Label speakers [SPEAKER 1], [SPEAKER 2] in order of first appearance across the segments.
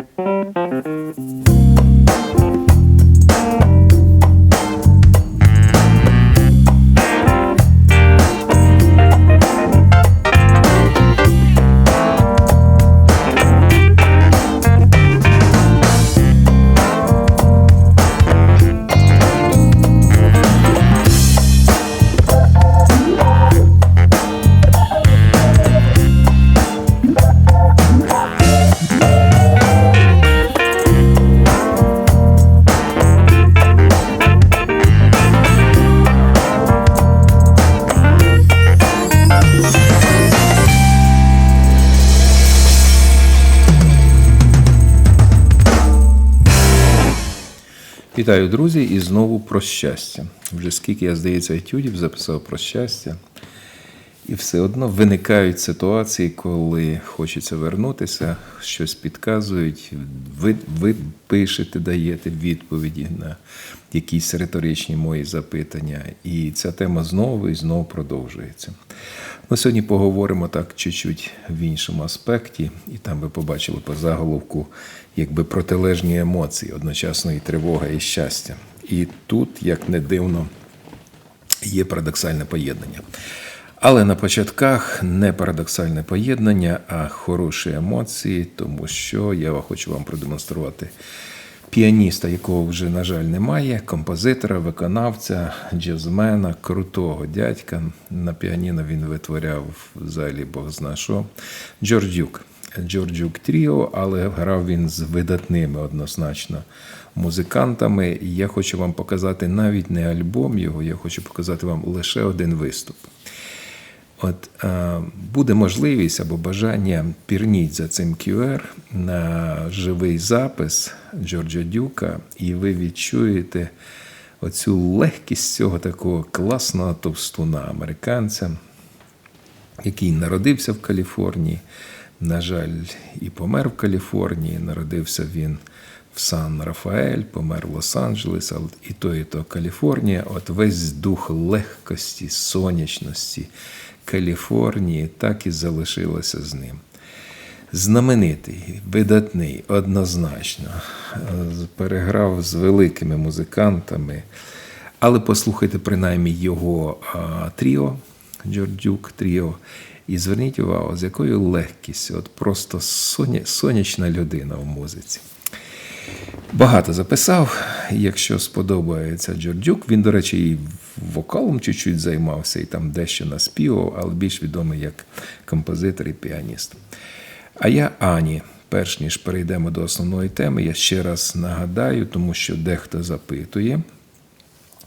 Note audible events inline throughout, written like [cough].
[SPEAKER 1] Thank you. Вітаю, друзі, і знову про щастя. Вже скільки я, здається, етюдів записав про щастя, і все одно виникають ситуації, коли хочеться вернутися, щось підказують, ви, ви пишете, даєте відповіді на якісь риторичні мої запитання. І ця тема знову і знову продовжується. Ми сьогодні поговоримо так чуть-чуть в іншому аспекті, і там ви побачили по заголовку якби протилежні емоції, одночасно і тривога, і щастя. І тут, як не дивно, є парадоксальне поєднання. Але на початках не парадоксальне поєднання, а хороші емоції, тому що я хочу вам продемонструвати піаніста, якого вже, на жаль, немає, композитора, виконавця, джазмена, крутого дядька. На піаніно він витворяв взагалі Бог зна що. Джордюк. Джордюк Тріо, але грав він з видатними однозначно музикантами. І я хочу вам показати навіть не альбом його, я хочу показати вам лише один виступ. От е, буде можливість або бажання пірніть за цим QR на живий запис Джорджа Дюка, і ви відчуєте оцю легкість цього такого класного товстуна американця, який народився в Каліфорнії. На жаль, і помер в Каліфорнії. Народився він в Сан Рафаель, помер в Лос-Анджелес, і то, і то Каліфорнія. От весь дух легкості, сонячності Каліфорнії так і залишилося з ним. Знаменитий, видатний, однозначно, переграв з великими музикантами. Але послухайте принаймні його а, тріо, Джордюк Тріо, і зверніть увагу, з якою легкістю, от просто соня, сонячна людина в музиці. Багато записав. Якщо сподобається Джордюк, він, до речі, і вокалом чуть-чуть займався, і там дещо наспівав, але більш відомий як композитор і піаніст. А я Ані. Перш ніж перейдемо до основної теми, я ще раз нагадаю, тому що дехто запитує.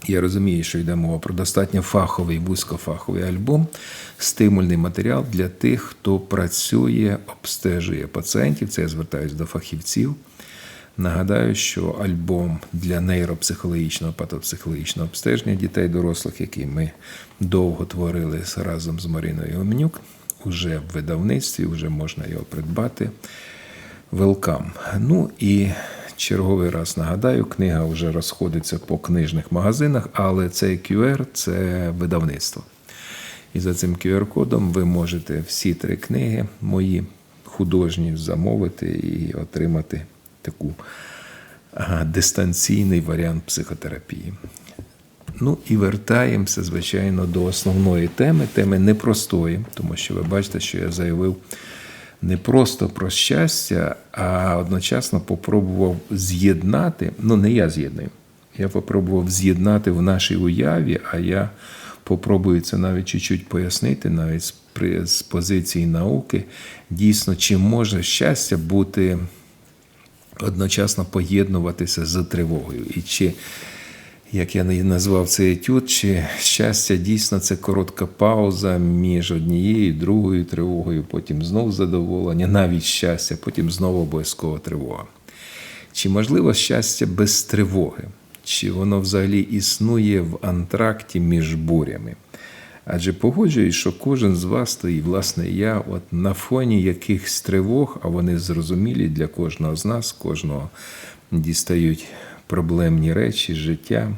[SPEAKER 1] Я розумію, що йде мова про достатньо фаховий, вузькофаховий альбом, стимульний матеріал для тих, хто працює, обстежує пацієнтів. Це я звертаюся до фахівців. Нагадаю, що альбом для нейропсихологічного патопсихологічного обстеження дітей дорослих, який ми довго творили разом з Мариною Оменюк, уже в видавництві, вже можна його придбати. Велкам. Ну і черговий раз нагадаю, книга вже розходиться по книжних магазинах, але цей QR це видавництво. І за цим QR-кодом ви можете всі три книги мої художні замовити і отримати таку дистанційний варіант психотерапії. Ну і вертаємося, звичайно, до основної теми, теми непростої, тому що ви бачите, що я заявив не просто про щастя, а одночасно попробував з'єднати. Ну, не я з'єдную. Я попробував з'єднати в нашій уяві, а я попробую це навіть чуть-чуть пояснити, навіть з, з позиції науки, дійсно, чи може щастя бути одночасно поєднуватися з тривогою. І чи як я назвав цей етюд, чи щастя дійсно це коротка пауза між однією другою тривогою, потім знову задоволення, навіть щастя, потім знову обов'язкова тривога. Чи можливо щастя без тривоги? Чи воно взагалі існує в антракті між бурями? Адже погоджуюсь, що кожен з вас, то і власне я, от на фоні якихось тривог, а вони зрозумілі для кожного з нас, кожного дістають проблемні речі, життя.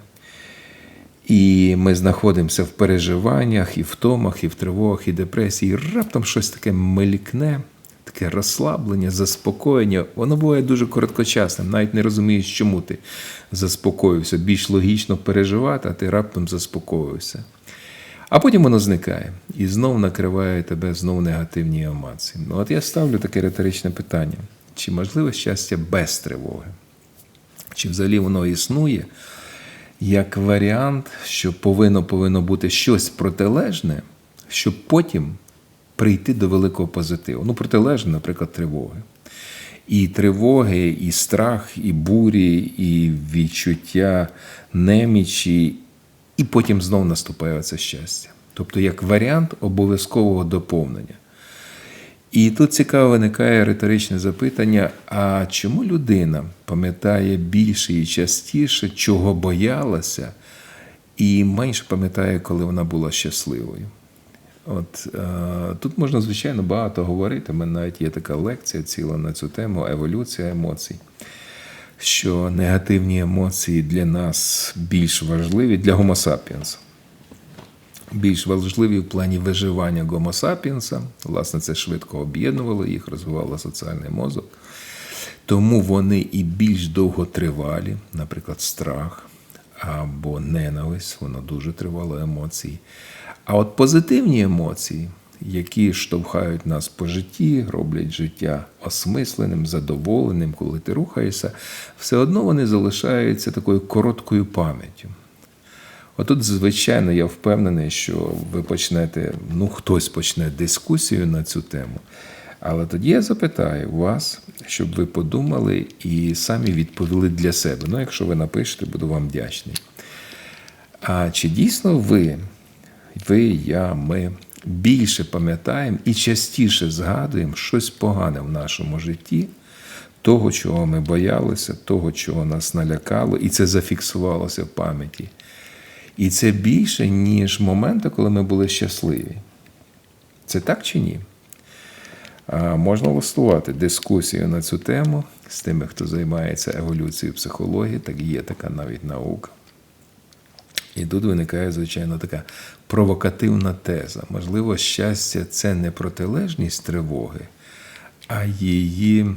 [SPEAKER 1] І ми знаходимося в переживаннях, і в томах, і в тривогах, і депресії. І раптом щось таке мелькне, таке розслаблення, заспокоєння, воно буває дуже короткочасним, навіть не розумієш, чому ти заспокоївся. Більш логічно переживати, а ти раптом заспокоївся. А потім воно зникає і знов накриває тебе знов негативні емоції. Ну от я ставлю таке риторичне питання: чи можливе щастя без тривоги? Чи взагалі воно існує як варіант, що повинно повинно бути щось протилежне, щоб потім прийти до великого позитиву? Ну, протилежне, наприклад, тривоги. І тривоги, і страх, і бурі, і відчуття немічі, і потім знов наступає це щастя. Тобто, як варіант обов'язкового доповнення. І тут цікаво виникає риторичне запитання: а чому людина пам'ятає більше і частіше, чого боялася, і менше пам'ятає, коли вона була щасливою? От е, тут можна, звичайно, багато говорити. У мене навіть є така лекція ціла на цю тему еволюція емоцій. Що негативні емоції для нас більш важливі для sapiens більш важливі в плані виживання гомо сапіенса. Власне, це швидко об'єднувало їх, розвивало соціальний мозок. Тому вони і більш довготривалі, наприклад, страх або ненависть, воно дуже тривало емоції. А от позитивні емоції, які штовхають нас по житті, роблять життя осмисленим, задоволеним, коли ти рухаєшся, все одно вони залишаються такою короткою пам'яттю. Отут, звичайно, я впевнений, що ви почнете, ну, хтось почне дискусію на цю тему. Але тоді я запитаю вас, щоб ви подумали і самі відповіли для себе. Ну, якщо ви напишете, буду вам вдячний. А чи дійсно ви, ви, я, ми більше пам'ятаємо і частіше згадуємо щось погане в нашому житті, того, чого ми боялися, того, чого нас налякало, і це зафіксувалося в пам'яті. І це більше, ніж моменти, коли ми були щасливі. Це так чи ні? Можна влаштувати дискусію на цю тему з тими, хто займається еволюцією психології, так є така навіть наука. І тут виникає, звичайно, така провокативна теза. Можливо, щастя це не протилежність тривоги, а її,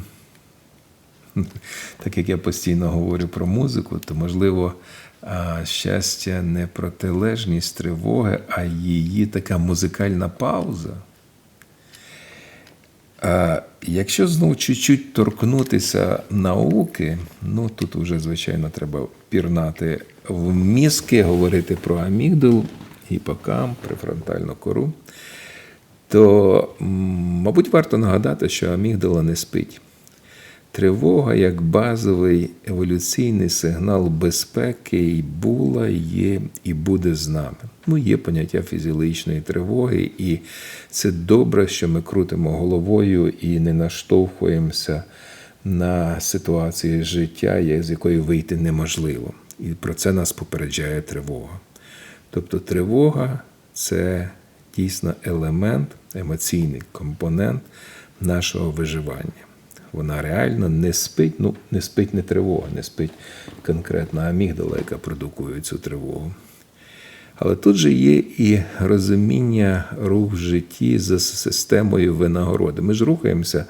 [SPEAKER 1] [laughs] так як я постійно говорю про музику, то можливо щастя не протилежність тривоги, а її така музикальна пауза. А Якщо знову чуть-чуть торкнутися науки, ну тут вже, звичайно, треба пірнати в мізки, говорити про амігдалу, гіпокамп, префронтальну кору, то, мабуть, варто нагадати, що амігдала не спить. Тривога як базовий еволюційний сигнал безпеки і була, є і буде з нами. Ну, є поняття фізіологічної тривоги, і це добре, що ми крутимо головою і не наштовхуємося на ситуації життя, з якої вийти неможливо. І про це нас попереджає тривога. Тобто тривога це дійсно елемент, емоційний компонент нашого виживання вона реально не спить, ну не спить не тривога, не спить конкретна амігдала, яка продукує цю тривогу. Але тут же є і розуміння рух в житті за системою винагороди. Ми ж рухаємося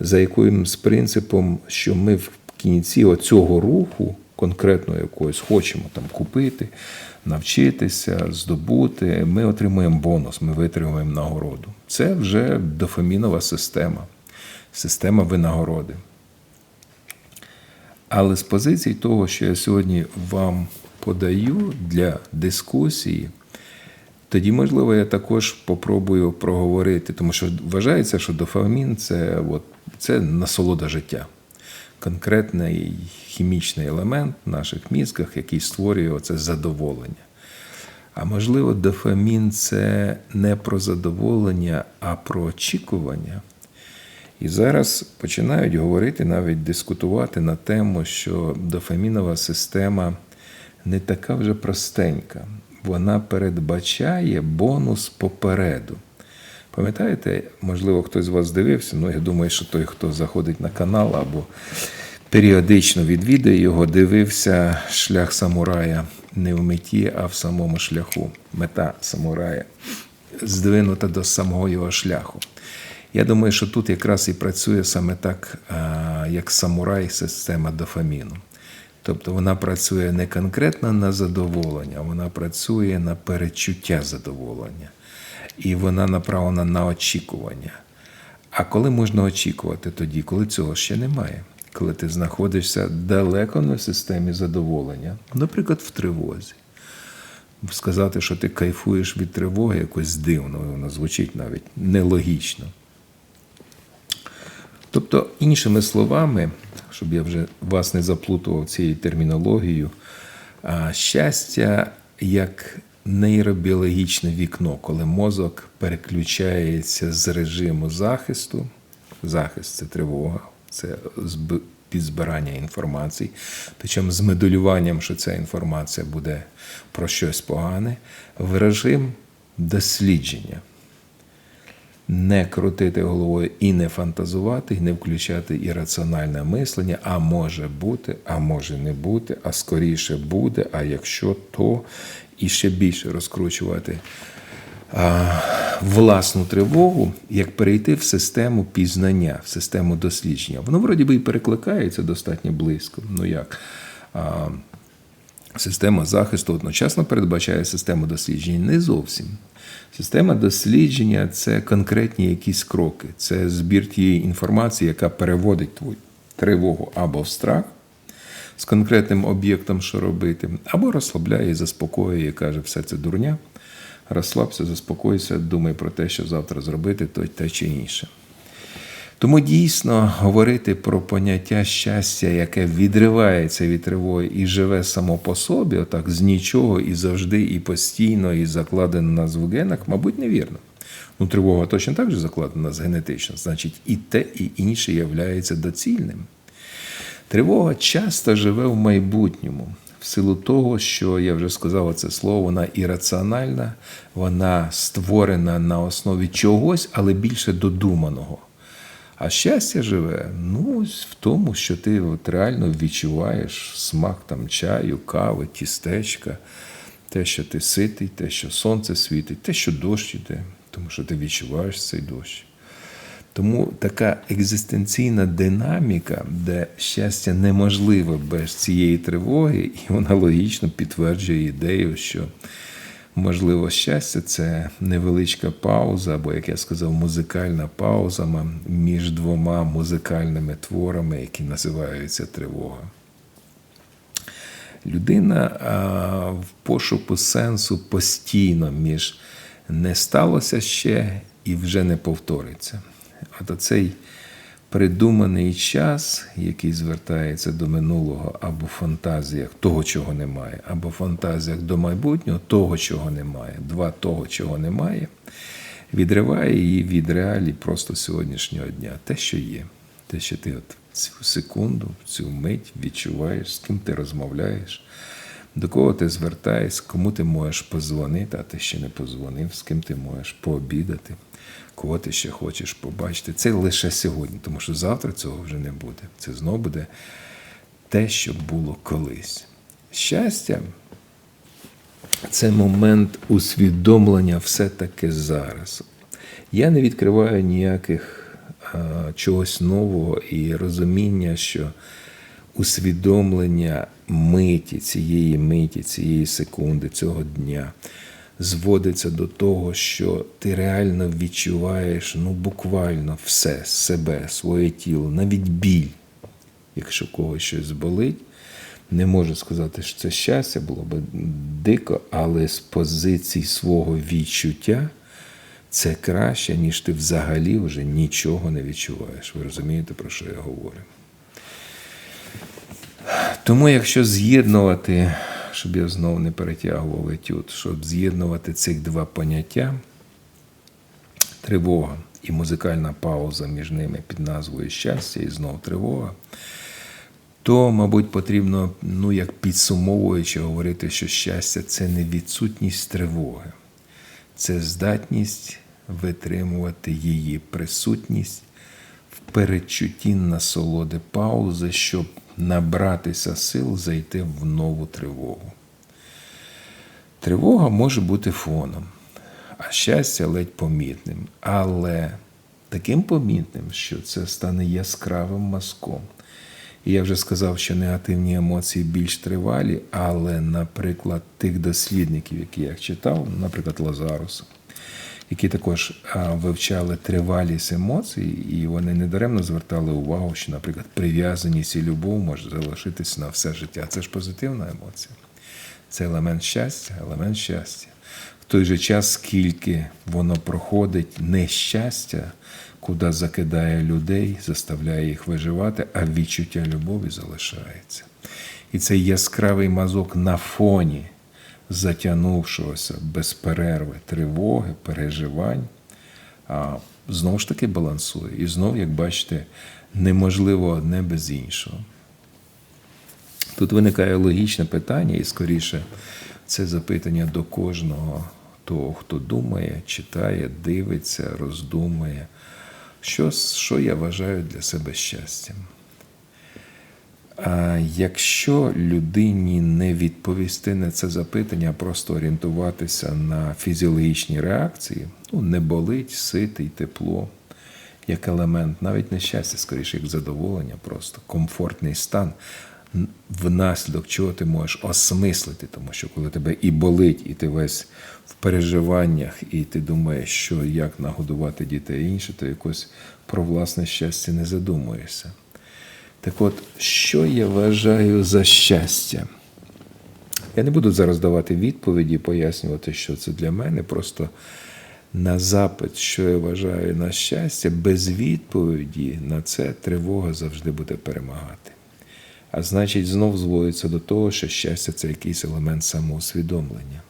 [SPEAKER 1] за якимось принципом, що ми в кінці оцього руху, конкретно якогось, хочемо там купити, навчитися, здобути, ми отримуємо бонус, ми витримуємо нагороду. Це вже дофамінова система система винагороди. Але з позиції того, що я сьогодні вам подаю для дискусії, тоді, можливо, я також попробую проговорити, тому що вважається, що дофамін це, от, це насолода життя. Конкретний хімічний елемент в наших мізках, який створює оце задоволення. А можливо, дофамін це не про задоволення, а про очікування. І зараз починають говорити, навіть дискутувати на тему, що дофамінова система не така вже простенька. Вона передбачає бонус попереду. Пам'ятаєте, можливо, хтось з вас дивився, ну я думаю, що той, хто заходить на канал або періодично відвідує його, дивився шлях самурая не в меті, а в самому шляху. Мета самурая здвинута до самого його шляху. Я думаю, що тут якраз і працює саме так, як самурай система дофаміну. Тобто вона працює не конкретно на задоволення, вона працює на перечуття задоволення. І вона направлена на очікування. А коли можна очікувати тоді, коли цього ще немає? Коли ти знаходишся далеко на системі задоволення, наприклад, в тривозі. Сказати, що ти кайфуєш від тривоги, якось дивно, воно звучить навіть нелогічно. Тобто, іншими словами, щоб я вже вас не заплутував цією термінологією, щастя як нейробіологічне вікно, коли мозок переключається з режиму захисту. Захист це тривога, це зб- підзбирання інформації, причому з медулюванням, що ця інформація буде про щось погане, в режим дослідження не крутити головою і не фантазувати, і не включати ірраціональне мислення, а може бути, а може не бути, а скоріше буде, а якщо то, і ще більше розкручувати а, власну тривогу, як перейти в систему пізнання, в систему дослідження. Воно вроді би і перекликається достатньо близько. Ну як? А, Система захисту одночасно передбачає систему досліджень не зовсім. Система дослідження це конкретні якісь кроки, це збір тієї інформації, яка переводить твою тривогу або в страх з конкретним об'єктом, що робити, або розслабляє і заспокоює, і каже, все це дурня. Розслабся, заспокойся, думай про те, що завтра зробити, то те чи інше. Тому дійсно говорити про поняття щастя, яке відривається від тривоги і живе само по собі, отак з нічого і завжди, і постійно, і закладено нас в генах, мабуть, невірно. Ну, тривога точно так же закладена нас генетично, значить, і те, і інше являється доцільним. Тривога часто живе в майбутньому. В силу того, що я вже сказав це слово, вона ірраціональна, вона створена на основі чогось, але більше додуманого. А щастя живе ну, в тому, що ти от реально відчуваєш смак там чаю, кави, тістечка, те, що ти ситий, те, що сонце світить, те, що дощ іде, тому що ти відчуваєш цей дощ. Тому така екзистенційна динаміка, де щастя неможливе без цієї тривоги, і вона логічно підтверджує ідею, що можливо щастя це невеличка пауза, або, як я сказав, музикальна пауза між двома музикальними творами, які називаються тривога. Людина в пошуку сенсу постійно між не сталося ще і вже не повториться. От оцей придуманий час, який звертається до минулого, або фантазіях того, чого немає, або фантазіях до майбутнього того, чого немає, два того, чого немає, відриває її від реалій просто сьогоднішнього дня. Те, що є, те, що ти от цю секунду, цю мить відчуваєш, з ким ти розмовляєш. До кого ти звертаєшся, кому ти можеш позвонити, а ти ще не позвонив, з ким ти можеш пообідати, кого ти ще хочеш побачити. Це лише сьогодні, тому що завтра цього вже не буде. Це знову буде те, що було колись. Щастя це момент усвідомлення все-таки зараз. Я не відкриваю ніяких а, чогось нового і розуміння, що усвідомлення миті, цієї миті, цієї секунди, цього дня зводиться до того, що ти реально відчуваєш ну, буквально все, себе, своє тіло, навіть біль, якщо когось щось болить. Не можу сказати, що це щастя було б дико, але з позиції свого відчуття це краще, ніж ти взагалі вже нічого не відчуваєш. Ви розумієте, про що я говорю? Тому, якщо з'єднувати, щоб я знову не перетягував етюд, щоб з'єднувати цих два поняття, тривога і музикальна пауза між ними під назвою щастя і знову тривога, то, мабуть, потрібно, ну, як підсумовуючи, говорити, що щастя це не відсутність тривоги, це здатність витримувати її присутність в передчутті насолоди паузи, щоб набратися сил зайти в нову тривогу. Тривога може бути фоном, а щастя ледь помітним. Але таким помітним, що це стане яскравим мазком. І я вже сказав, що негативні емоції більш тривалі, але, наприклад, тих дослідників, які я читав, наприклад, Лазаруса, які також вивчали тривалість емоцій, і вони недаремно звертали увагу, що, наприклад, прив'язаність і любов може залишитись на все життя. Це ж позитивна емоція. Це елемент щастя, елемент щастя. В той же час, скільки воно проходить нещастя, куди закидає людей, заставляє їх виживати, а відчуття любові залишається. І цей яскравий мазок на фоні затягнувшогося без перерви тривоги, переживань, а, знову ж таки балансує. І знову, як бачите, неможливо одне без іншого. Тут виникає логічне питання, і скоріше це запитання до кожного того, хто думає, читає, дивиться, роздумує. Що, що я вважаю для себе щастям? А якщо людині не відповісти на це запитання, а просто орієнтуватися на фізіологічні реакції, ну, не болить, ситий, тепло, як елемент, навіть не щастя, скоріше, як задоволення, просто комфортний стан, внаслідок чого ти можеш осмислити, тому що коли тебе і болить, і ти весь в переживаннях, і ти думаєш, що як нагодувати дітей інше, то якось про власне щастя не задумуєшся. Так от, що я вважаю за щастя? Я не буду зараз давати відповіді, пояснювати, що це для мене. Просто на запит, що я вважаю на щастя, без відповіді на це тривога завжди буде перемагати. А значить, знов зводиться до того, що щастя це якийсь елемент самоусвідомлення.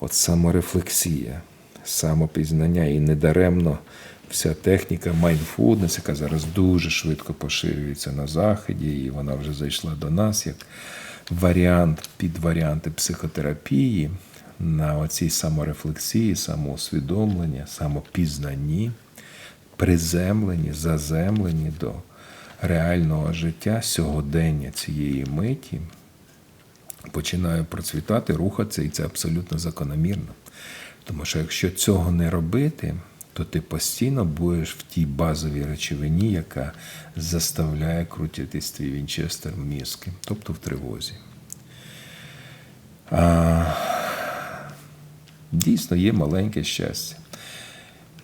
[SPEAKER 1] От саморефлексія, самопізнання і недаремно вся техніка mindfulness, яка зараз дуже швидко поширюється на Заході, і вона вже зайшла до нас як варіант під варіанти психотерапії на оцій саморефлексії, самоусвідомленні, самопізнанні, приземлені, заземлені до реального життя, сьогодення цієї миті. Починає процвітати, рухатися, і це абсолютно закономірно. Тому що якщо цього не робити, то ти постійно будеш в тій базовій речовині, яка заставляє крутитись твій вінчестер мізки, тобто в тривозі. А, Дійсно, є маленьке щастя.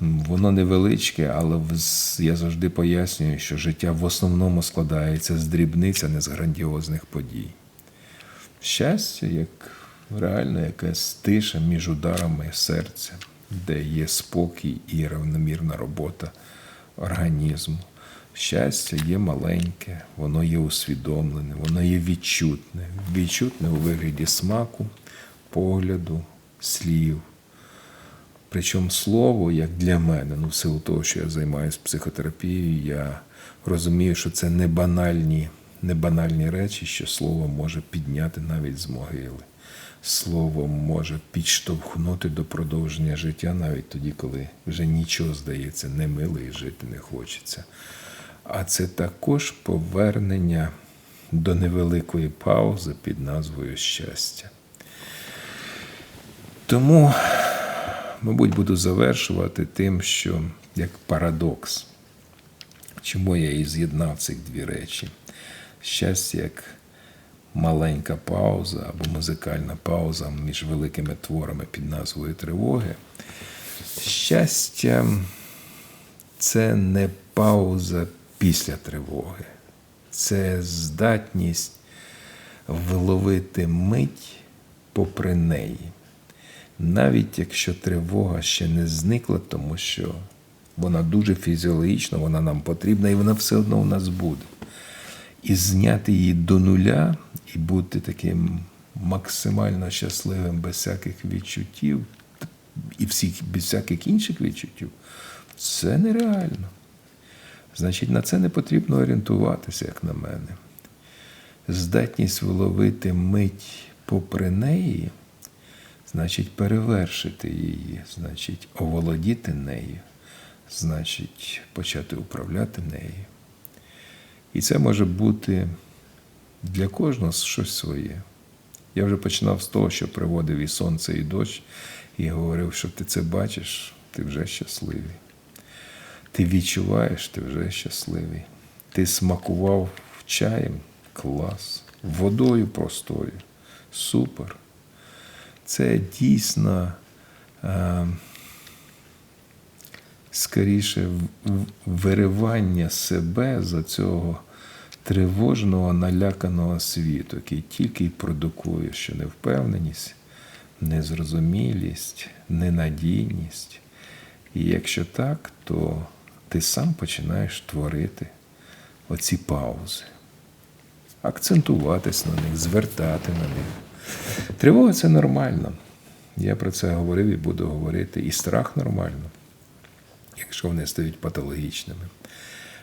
[SPEAKER 1] Воно невеличке, але я завжди пояснюю, що життя в основному складається з дрібниць, а не з грандіозних подій. Щастя, як реально якась тиша між ударами серця де є спокій і равномірна робота організму. Щастя є маленьке, воно є усвідомлене, воно є відчутне, відчутне у вигляді смаку, погляду, слів. Причому слово, як для мене, ну в силу того, що я займаюся психотерапією, я розумію, що це не банальні, не банальні речі, що слово може підняти навіть з могили словом може підштовхнути до продовження життя навіть тоді, коли вже нічого здається, не мило і жити не хочеться. А це також повернення до невеликої паузи під назвою щастя. Тому, мабуть, буду завершувати тим, що як парадокс, чому я і з'єднав цих дві речі. Щастя як маленька пауза або музикальна пауза між великими творами під назвою Тривоги. Щастя, це не пауза після тривоги, це здатність вловити мить попри неї. Навіть якщо тривога ще не зникла, тому що вона дуже фізіологічна, вона нам потрібна, і вона все одно у нас буде. І зняти її до нуля і бути таким максимально щасливим без всяких відчуттів і всіх, без всяких інших відчуттів, це нереально. Значить, на це не потрібно орієнтуватися, як на мене. Здатність виловити мить попри неї, значить, перевершити її, значить, оволодіти нею, значить, почати управляти нею. І це може бути для кожного щось своє. Я вже починав з того, що приводив і сонце, і дощ, і говорив, що ти це бачиш, ти вже щасливий. Ти відчуваєш, ти вже щасливий. Ти смакував чаєм клас, водою простою. Супер. Це дійсно е, скоріше виривання себе за цього тривожного, наляканого світу, який тільки й продукує, що невпевненість, незрозумілість, ненадійність. І якщо так, то ти сам починаєш творити оці паузи, акцентуватись на них, звертати на них. Тривога це нормально. Я про це говорив і буду говорити. І страх нормально, якщо вони стають патологічними.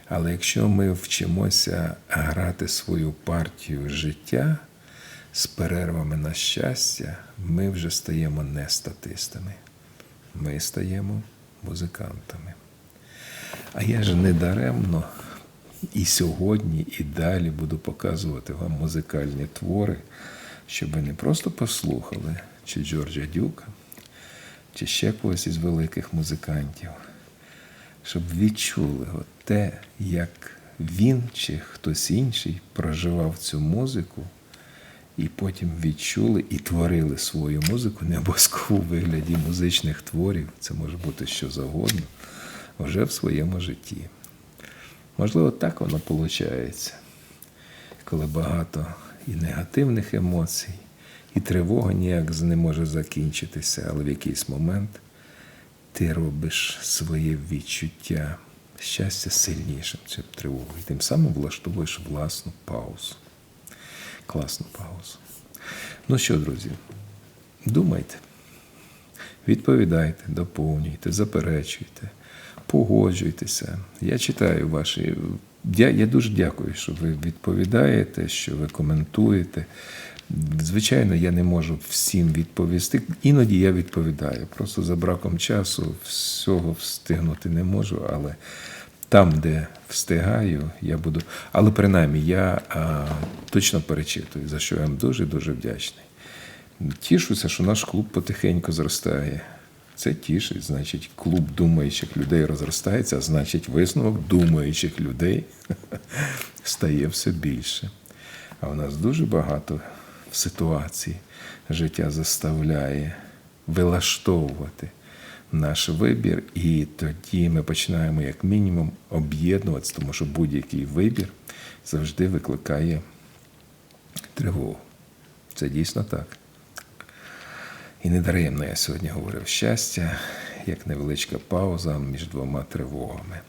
[SPEAKER 1] Але якщо ми вчимося грати свою партію життя з перервами на щастя, ми вже стаємо не статистами. Ми стаємо музикантами. А я ж не даремно і сьогодні, і далі буду показувати вам музикальні твори, щоб ви не просто послухали чи Джорджа Дюка, чи ще когось із великих музикантів, щоб відчули от те, як він чи хтось інший проживав цю музику, і потім відчули і творили свою музику, не обов'язково у вигляді музичних творів, це може бути що завгодно, вже в своєму житті. Можливо, так воно виходить, коли багато і негативних емоцій, і тривога ніяк не може закінчитися, але в якийсь момент ти робиш своє відчуття щастя сильнішим, чим тривогу. Тим самим влаштовуєш власну паузу. Класну паузу. Ну що, друзі, думайте, відповідайте, доповнюйте, заперечуйте, погоджуйтеся. Я читаю ваші. Я, я дуже дякую, що ви відповідаєте, що ви коментуєте. Звичайно, я не можу всім відповісти. Іноді я відповідаю. Просто за браком часу всього встигнути не можу, але там, де встигаю, я буду. Але принаймні я а, точно перечитую, за що я вам дуже дуже вдячний. Тішуся, що наш клуб потихеньку зростає. Це тішить, значить, клуб думаючих людей розростається, а значить, висновок думаючих людей [laughs] стає все більше. А у нас дуже багато ситуацій життя заставляє вилаштовувати наш вибір, і тоді ми починаємо як мінімум об'єднуватися, тому що будь-який вибір завжди викликає тривогу. Це дійсно так. І недаремно я сьогодні говорив щастя, як невеличка пауза між двома тривогами.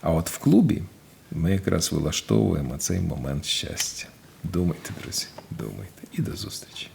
[SPEAKER 1] А от в клубі ми якраз вилаштовуємо цей момент щастя. Думайте, друзі, думайте. І до зустрічі.